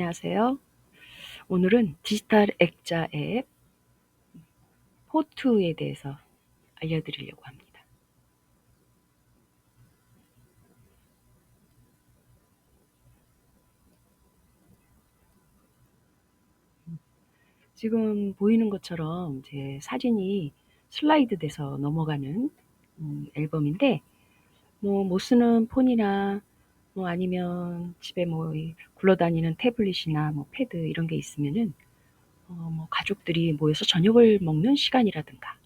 안녕하세요. 오늘은 디지털 액자 앱 포트에 대해서 알려드리려고 합니다. 지금 보이는 것처럼 제 사진이 슬라이드 돼서 넘어가는 음, 앨범인데 뭐 못 쓰는 폰이나 뭐 아니면 집에 뭐 굴러다니는 태블릿이나 뭐 패드 이런 게 있으면은 어 뭐 가족들이 모여서 저녁을 먹는 시간이라든가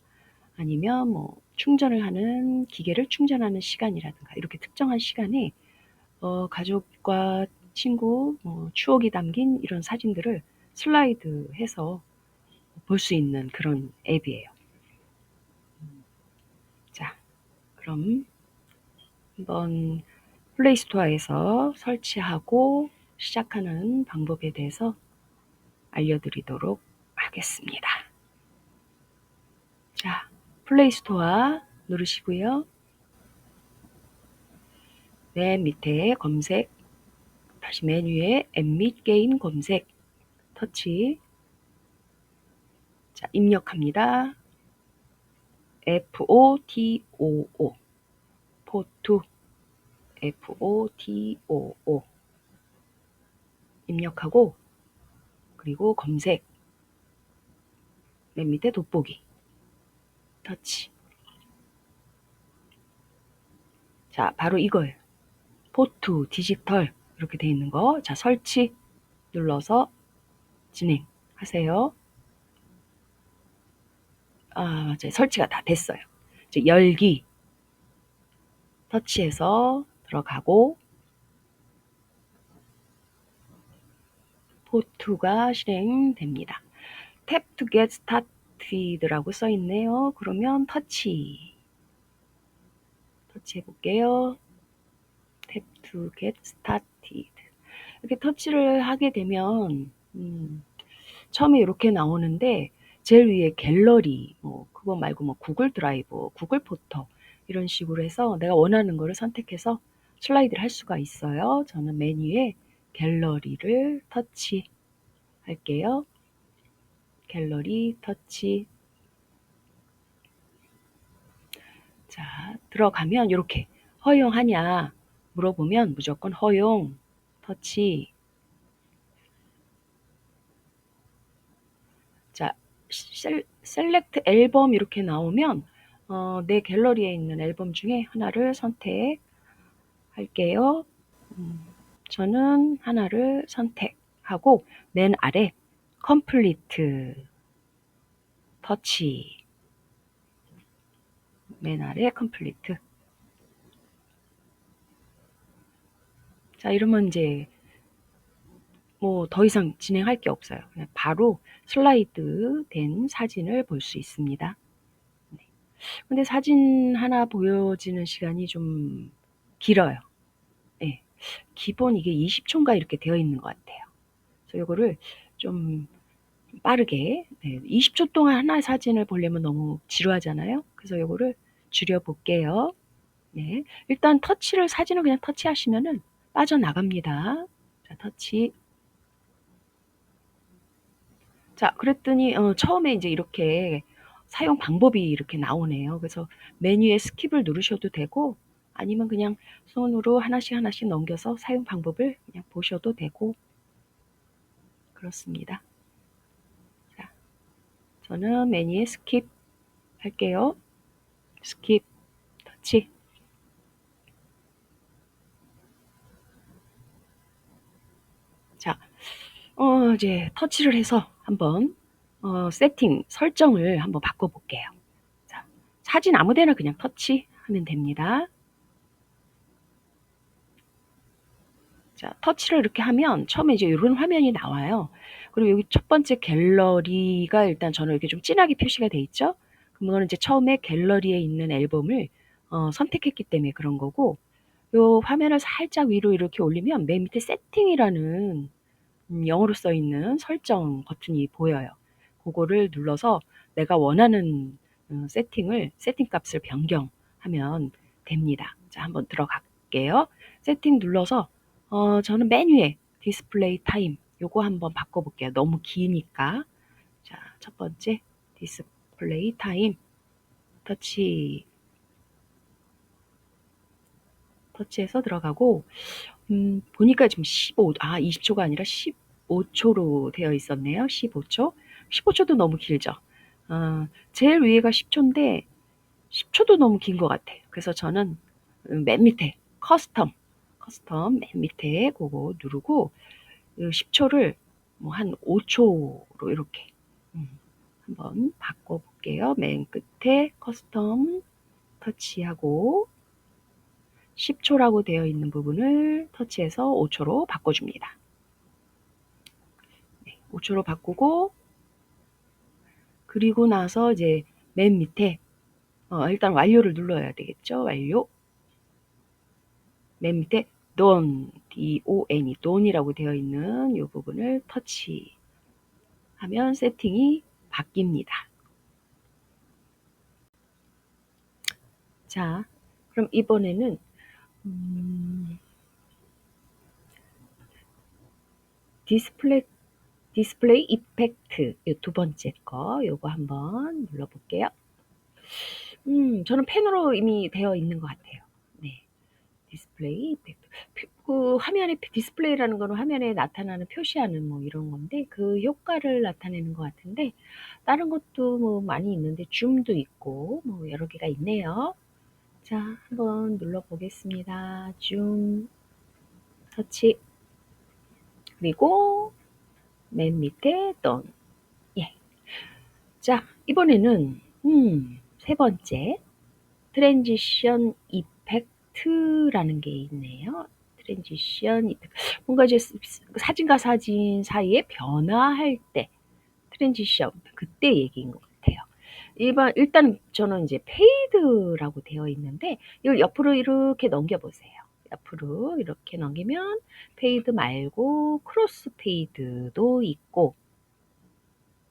아니면 뭐 충전을 하는 기계를 충전하는 시간이라든가 이렇게 특정한 시간에 어 가족과 친구 뭐 추억이 담긴 이런 사진들을 슬라이드 해서 볼 수 있는 그런 앱이에요. 자, 그럼 한번 플레이 스토어에서 설치하고 시작하는 방법에 대해서 알려드리도록 하겠습니다. 자, 플레이 스토어 누르시고요. 맨 밑에 검색, 다시 메뉴에 앱 및 게임 검색, 터치. 자, 입력합니다. F-O-T-O-O. 포트. F-O-T-O-O. 입력하고, 그리고 검색. 맨 밑에 돋보기. 터치. 자, 바로 이거예요. 포트, 디지털 이렇게 돼 있는 거. 자, 설치 눌러서 진행하세요. 아, 맞아요. 설치가 다 됐어요. 이제 열기 터치해서 들어가고 포트가 실행됩니다. Tap to get started라고 써 있네요. 그러면 터치 터치 해 볼게요. Tap to get started 이렇게 터치를 하게 되면 음, 처음에 이렇게 나오는데 제일 위에 갤러리 뭐 그거 말고 뭐 구글 드라이브, 구글 포토 이런 식으로 해서 내가 원하는 거를 선택해서 슬라이드를 할 수가 있어요. 저는 메뉴에 갤러리를 터치 할게요. 갤러리 터치. 자, 들어가면 이렇게 허용하냐 물어보면 무조건 허용 터치. 자, 셀, 셀렉트 앨범 이렇게 나오면 어, 내 갤러리에 있는 앨범 중에 하나를 선택 할게요. 음, 저는 하나를 선택하고 맨 아래 컴플리트 터치 맨 아래 컴플리트 자 이러면 이제 뭐 더 이상 진행할 게 없어요. 그냥 바로 슬라이드 된 사진을 볼 수 있습니다. 네. 근데 사진 하나 보여지는 시간이 좀 길어요. 네. 기본 이게 20초인가 이렇게 되어 있는 것 같아요. 그래서 이거를 좀 빠르게 네. 20초 동안 하나의 사진을 보려면 너무 지루하잖아요. 그래서 이거를 줄여 볼게요. 네. 일단 터치를 사진을 그냥 터치하시면은 빠져나갑니다. 자, 터치. 자, 그랬더니 어, 처음에 이제 이렇게 사용 방법이 이렇게 나오네요. 그래서 메뉴에 스킵을 누르셔도 되고 아니면 그냥 손으로 하나씩 하나씩 넘겨서 사용 방법을 그냥 보셔도 되고 그렇습니다. 자, 저는 메뉴에 스킵 할게요. 스킵 터치. 자, 어, 이제 터치를 해서 한번 어, 세팅 설정을 한번 바꿔볼게요. 자, 사진 아무데나 그냥 터치하면 됩니다. 자, 터치를 이렇게 하면 처음에 이제 이런 화면이 나와요. 그리고 여기 첫 번째 갤러리가 일단 저는 이렇게 좀 진하게 표시가 돼 있죠. 그러면 이제 처음에 갤러리에 있는 앨범을 어, 선택했기 때문에 그런 거고 요 화면을 살짝 위로 이렇게 올리면 맨 밑에 세팅이라는 음, 영어로 써 있는 설정 버튼이 보여요. 그거를 눌러서 내가 원하는 음, 세팅을 세팅 값을 변경하면 됩니다. 자, 한번 들어갈게요. 세팅 눌러서 어, 저는 메뉴에 디스플레이 타임 요거 한번 바꿔볼게요. 너무 기니까. 자, 첫 번째 디스플레이 타임 터치 터치해서 들어가고 음, 보니까 지금 15, 아 20초가 아니라 15초로 되어 있었네요. 15초. 15초도 너무 길죠. 어, 제일 위에가 10초인데 10초도 너무 긴 것 같아요. 그래서 저는 맨 밑에 커스텀, 커스텀 맨 밑에 그거 누르고 10초를 뭐 한 5초로 이렇게 음, 한번 바꿔볼게요. 맨 끝에 커스텀 터치하고 10초라고 되어 있는 부분을 터치해서 5초로 바꿔줍니다. 네, 5초로 바꾸고 그리고 나서 이제 맨 밑에 어, 일단 완료를 눌러야 되겠죠. 완료. 맨 밑에 done, D-O-N이 done이라고 되어 있는 이 부분을 터치하면 세팅이 바뀝니다. 자, 그럼 이번에는 음, 디스플레이 디스플레이 이펙트 이 두 번째 거 요거 한번 눌러볼게요. 음, 저는 펜으로 이미 되어 있는 것 같아요. 네, 디스플레이 이펙트. 그 화면에 디스플레이라는 거는 화면에 나타나는 표시하는 뭐 이런 건데 그 효과를 나타내는 것 같은데 다른 것도 뭐 많이 있는데 줌도 있고 뭐 여러 개가 있네요. 자, 한번 눌러 보겠습니다. 줌, 터치, 그리고 맨 밑에 던. 예. 자, 이번에는, 음, 세 번째, 트랜지션 이펙트라는 게 있네요. 트랜지션 이펙트. 뭔가 이제 사진과 사진 사이에 변화할 때, 트랜지션, 그때 얘기인 것 같아요. 일반 일단 저는 이제 페이드라고 되어 있는데 이걸 옆으로 이렇게 넘겨 보세요. 옆으로 이렇게 넘기면 페이드 말고 크로스 페이드도 있고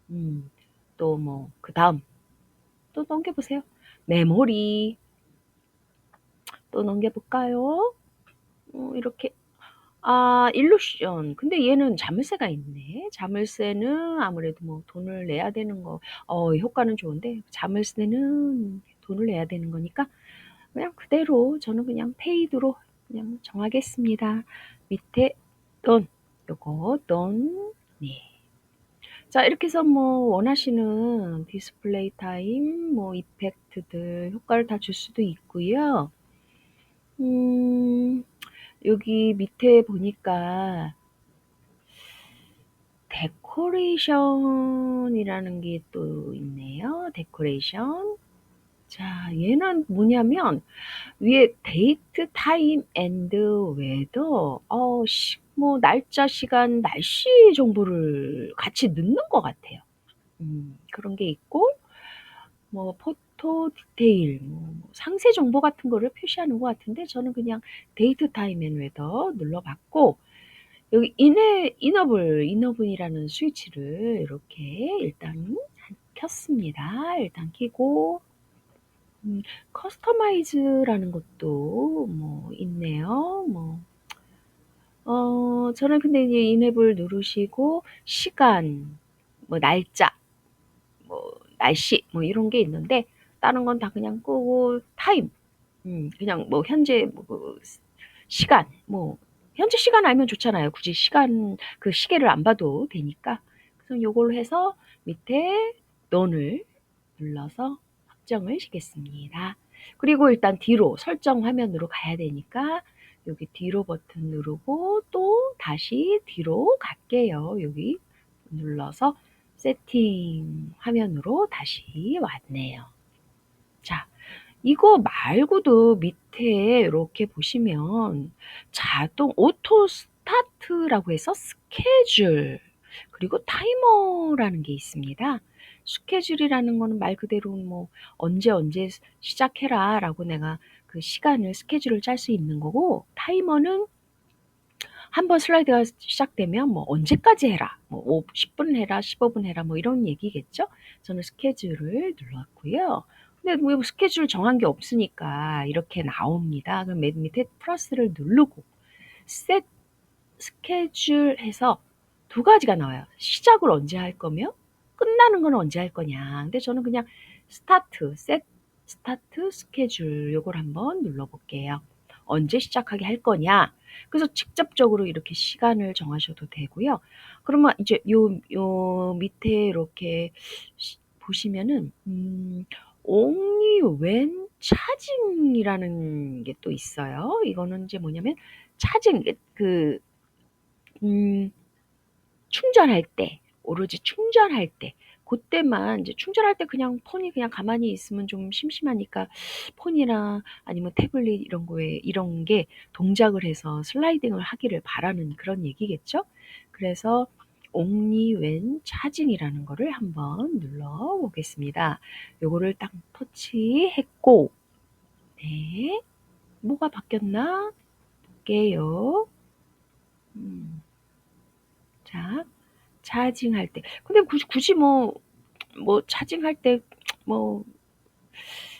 음, 또 뭐 그 다음 또 넘겨 보세요. 메모리 또 넘겨 볼까요? 어, 이렇게 아, 일루션. 근데 얘는 자물쇠가 있네. 자물쇠는 아무래도 뭐 돈을 내야 되는 거, 어, 효과는 좋은데, 자물쇠는 돈을 내야 되는 거니까, 그냥 그대로 저는 그냥 페이드로 그냥 정하겠습니다. 밑에 돈, 요거, 돈, 네. 자, 이렇게 해서 뭐 원하시는 디스플레이 타임, 뭐 이펙트들 효과를 다 줄 수도 있고요. 음, 여기 밑에 보니까 데코레이션이라는 게 또 있네요. 데코레이션. 자, 얘는 뭐냐면 위에 데이트 타임 앤드 웨더 어, 시, 뭐 날짜, 시간, 날씨 정보를 같이 넣는 것 같아요. 음, 그런 게 있고 뭐 포 토 디테일, 뭐 상세 정보 같은 거를 표시하는 것 같은데 저는 그냥 데이트 타임 앤 웨더 눌러봤고 여기 이네, 이너블, 이너분이라는 스위치를 이렇게 일단 켰습니다. 일단 키고 음, 커스터마이즈라는 것도 뭐 있네요. 뭐 어, 저는 근데 이제 이네블 누르시고 시간, 뭐 날짜, 뭐 날씨 뭐 이런 게 있는데 다른 건 다 그냥 끄고 타임, 음, 그냥 뭐 현재 뭐 시간, 뭐 현재 시간 알면 좋잖아요. 굳이 시간 그 시계를 안 봐도 되니까. 그래서 요걸로 해서 밑에 넌을 눌러서 확정을 시겠습니다. 그리고 일단 뒤로 설정 화면으로 가야 되니까 여기 뒤로 버튼 누르고 또 다시 뒤로 갈게요. 여기 눌러서 세팅 화면으로 다시 왔네요. 자, 이거 말고도 밑에 이렇게 보시면 자동 오토 스타트라고 해서 스케줄 그리고 타이머라는 게 있습니다. 스케줄이라는 거는 말 그대로 뭐 언제 언제 시작해라 라고 내가 그 시간을 스케줄을 짤 수 있는 거고 타이머는 한번 슬라이드가 시작되면 뭐 언제까지 해라 뭐 10분 해라 15분 해라 뭐 이런 얘기겠죠 저는 스케줄을 눌렀고요 근데 뭐 스케줄 정한 게 없으니까 이렇게 나옵니다. 그럼 맨 밑에 플러스를 누르고 셋 스케줄 해서 두 가지가 나와요. 시작을 언제 할 거며 끝나는 건 언제 할 거냐. 근데 저는 그냥 스타트, 셋, 스타트 스케줄 요걸 한번 눌러볼게요. 언제 시작하게 할 거냐. 그래서 직접적으로 이렇게 시간을 정하셔도 되고요. 그러면 이제 요, 요 밑에 이렇게 시- 보시면은, 음, when charging이라는 게 또 있어요. 이거는 이제 뭐냐면, 차징, 그, 음, 충전할 때, 오로지 충전할 때, 그때만 이제 충전할 때 그냥 폰이 그냥 가만히 있으면 좀 심심하니까 폰이나 아니면 태블릿 이런 거에 이런 게 동작을 해서 슬라이딩을 하기를 바라는 그런 얘기겠죠? 그래서 when charging이라는 거를 한번 눌러 보겠습니다. 요거를 딱 터치했고, 네. 뭐가 바뀌었나? 볼게요. 음. 자, 차징할 때. 근데 굳이, 굳이 뭐, 뭐, 차징할 때, 뭐,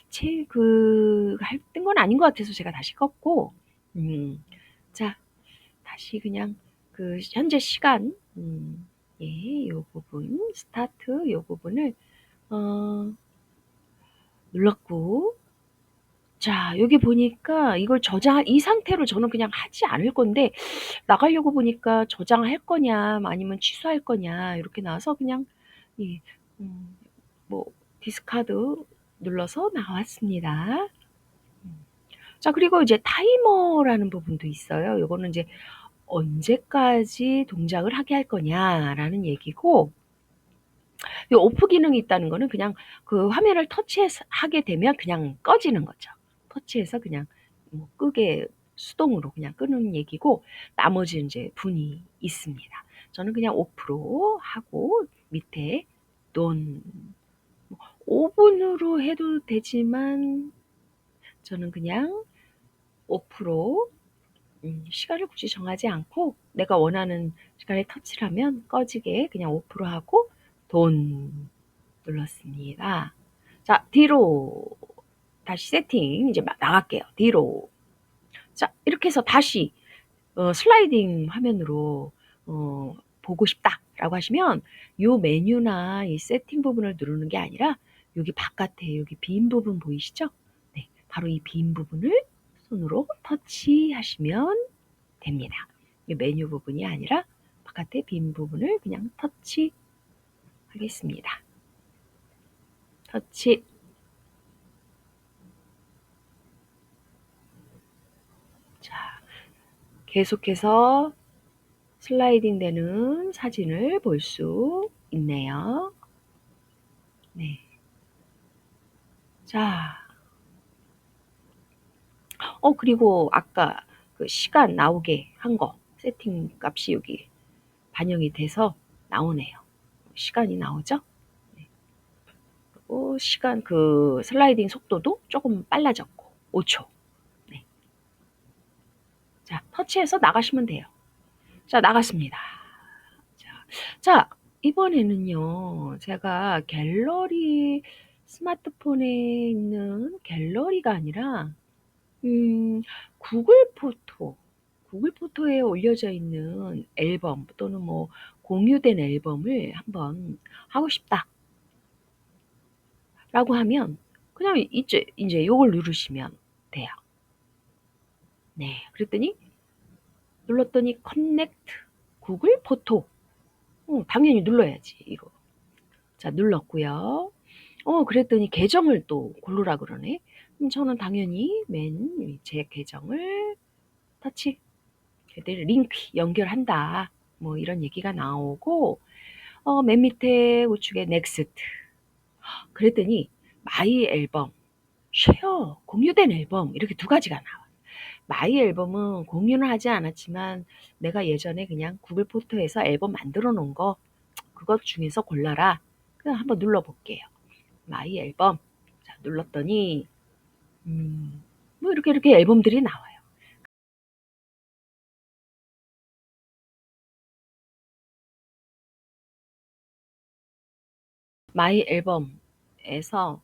제, 그, 할던 건 아닌 것 같아서 제가 다시 껐고, 음, 자, 다시 그냥 그 현재 시간, 음, 예, 요 부분, 스타트, 요 부분을, 어, 눌렀고, 자, 여기 보니까 이걸 저장, 이 상태로 저는 그냥 하지 않을 건데, 나가려고 보니까 저장할 거냐, 아니면 취소할 거냐, 이렇게 나와서 그냥, 이, 음, 뭐, 디스카드 눌러서 나왔습니다. 음. 자, 그리고 이제 타이머라는 부분도 있어요. 요거는 이제 언제까지 동작을 하게 할 거냐라는 얘기고, 이 오프 기능이 있다는 거는 그냥 그 화면을 터치하게 되면 그냥 꺼지는 거죠. 터치해서 그냥 뭐 끄게 수동으로 그냥 끄는 얘기고 나머지 이제 분이 있습니다. 저는 그냥 오프로 하고 밑에 논 5분으로 해도 되지만 저는 그냥 오프로 음, 시간을 굳이 정하지 않고 내가 원하는 시간에 터치를 하면 꺼지게 그냥 오프로 하고 돈 눌렀습니다. 자, 뒤로 다시 세팅 이제 나갈게요. 뒤로. 자, 이렇게 해서 다시 어, 슬라이딩 화면으로 어, 보고 싶다라고 하시면 이 메뉴나 이 세팅 부분을 누르는 게 아니라 여기 바깥에 여기 빈 부분 보이시죠? 네, 바로 이 빈 부분을 손으로 터치하시면 됩니다. 이 메뉴 부분이 아니라 바깥에 빈 부분을 그냥 터치하겠습니다. 터치. 자, 계속해서 슬라이딩 되는 사진을 볼 수 있네요. 네. 자. 어, 그리고 아까 그 시간 나오게 한 거, 세팅 값이 여기 반영이 돼서 나오네요. 시간이 나오죠? 네. 그리고 시간 그 슬라이딩 속도도 조금 빨라졌고, 5초. 네. 자, 터치해서 나가시면 돼요. 자, 나갔습니다. 자, 자, 이번에는요, 제가 갤러리, 스마트폰에 있는 갤러리가 아니라, 음, 구글 포토, 구글 포토에 올려져 있는 앨범 또는 뭐 공유된 앨범을 한번 하고 싶다. 라고 하면, 그냥 이제, 이제 요걸 누르시면 돼요. 네. 그랬더니, 눌렀더니 커넥트 구글 포토. 어, 당연히 눌러야지, 이거. 자, 눌렀고요. 어, 그랬더니 계정을 또 고르라 그러네. 그럼 저는 당연히 맨 제 계정을 터치. 그들 링크 연결한다. 뭐 이런 얘기가 나오고, 어, 맨 밑에 우측에 넥스트. 그랬더니 마이 앨범, 쉐어, 공유된 앨범 이렇게 두 가지가 나와. 마이 앨범은 공유는 하지 않았지만 내가 예전에 그냥 구글 포토에서 앨범 만들어 놓은 거 그것 중에서 골라라. 그냥 한번 눌러 볼게요. 마이 앨범. 자, 눌렀더니 음, 뭐 이렇게 이렇게 앨범들이 나와요. 마이 앨범에서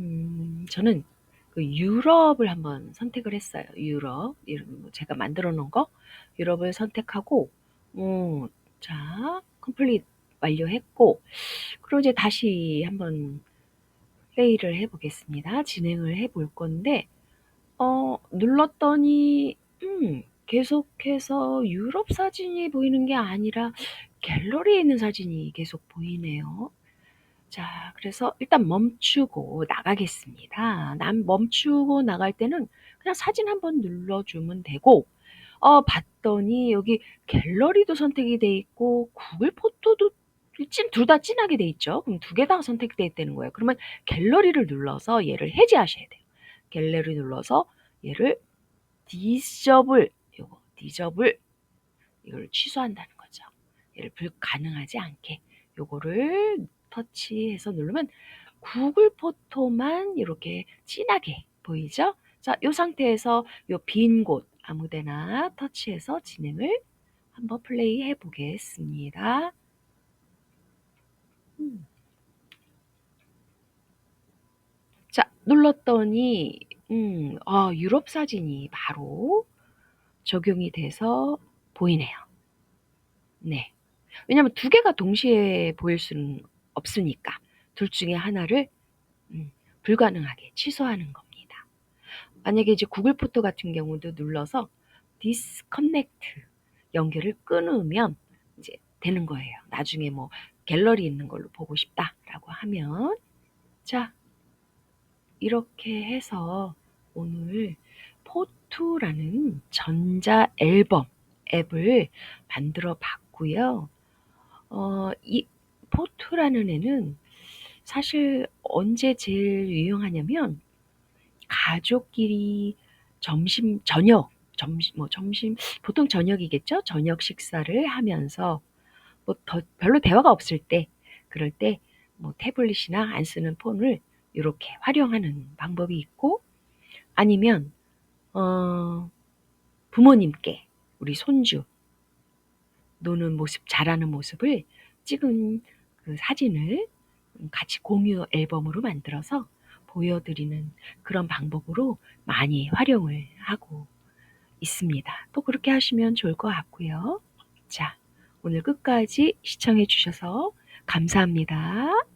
음, 저는 그 유럽을 한번 선택을 했어요. 유럽. 뭐 제가 만들어 놓은 거 유럽을 선택하고 어, 자, 컴플릿 완료했고, 그럼 이제 다시 한번 플레이를 해보겠습니다. 진행을 해볼 건데, 어, 눌렀더니, 음, 계속해서 유럽 사진이 보이는 게 아니라 갤러리에 있는 사진이 계속 보이네요. 자, 그래서 일단 멈추고 나가겠습니다. 난 멈추고 나갈 때는 그냥 사진 한번 눌러주면 되고, 어, 봤더니 여기 갤러리도 선택이 돼 있고, 구글 포토도 둘다 진하게 돼 있죠. 그럼 두 개 다 선택돼 있다는 거예요. 그러면 갤러리를 눌러서 얘를 해제하셔야 돼요. 갤러리 눌러서 얘를 디저블, 요거, 디저블, 이걸 취소한다는 거죠. 얘를 불가능하지 않게 요거를 터치해서 누르면 구글 포토만 이렇게 진하게 보이죠? 자, 이 상태에서 요빈곳 아무데나 터치해서 진행을 한번 플레이 해 보겠습니다. 음. 자, 눌렀더니 음, 아, 유럽 사진이 바로 적용이 돼서 보이네요. 네. 왜냐면 두 개가 동시에 보일 수는 없으니까 둘 중에 하나를 음, 불가능하게 취소하는 겁니다. 만약에 이제 구글 포토 같은 경우도 눌러서 디스커넥트 연결을 끊으면 이제 되는 거예요. 나중에 뭐 갤러리 있는 걸로 보고 싶다라고 하면 자 이렇게 해서 오늘 포투라는 전자 앨범 앱을 만들어 봤고요. 어, 이 포투라는 애는 사실 언제 제일 유용하냐면 가족끼리 점심 저녁 점심 뭐 점심 보통 저녁이겠죠? 저녁 식사를 하면서 뭐 더, 별로 대화가 없을 때 그럴 때 뭐 태블릿이나 안 쓰는 폰을 이렇게 활용하는 방법이 있고 아니면 어, 부모님께 우리 손주 노는 모습, 자라는 모습을 찍은 그 사진을 같이 공유 앨범으로 만들어서 보여드리는 그런 방법으로 많이 활용을 하고 있습니다. 또 그렇게 하시면 좋을 것 같고요. 자, 오늘 끝까지 시청해 주셔서 감사합니다.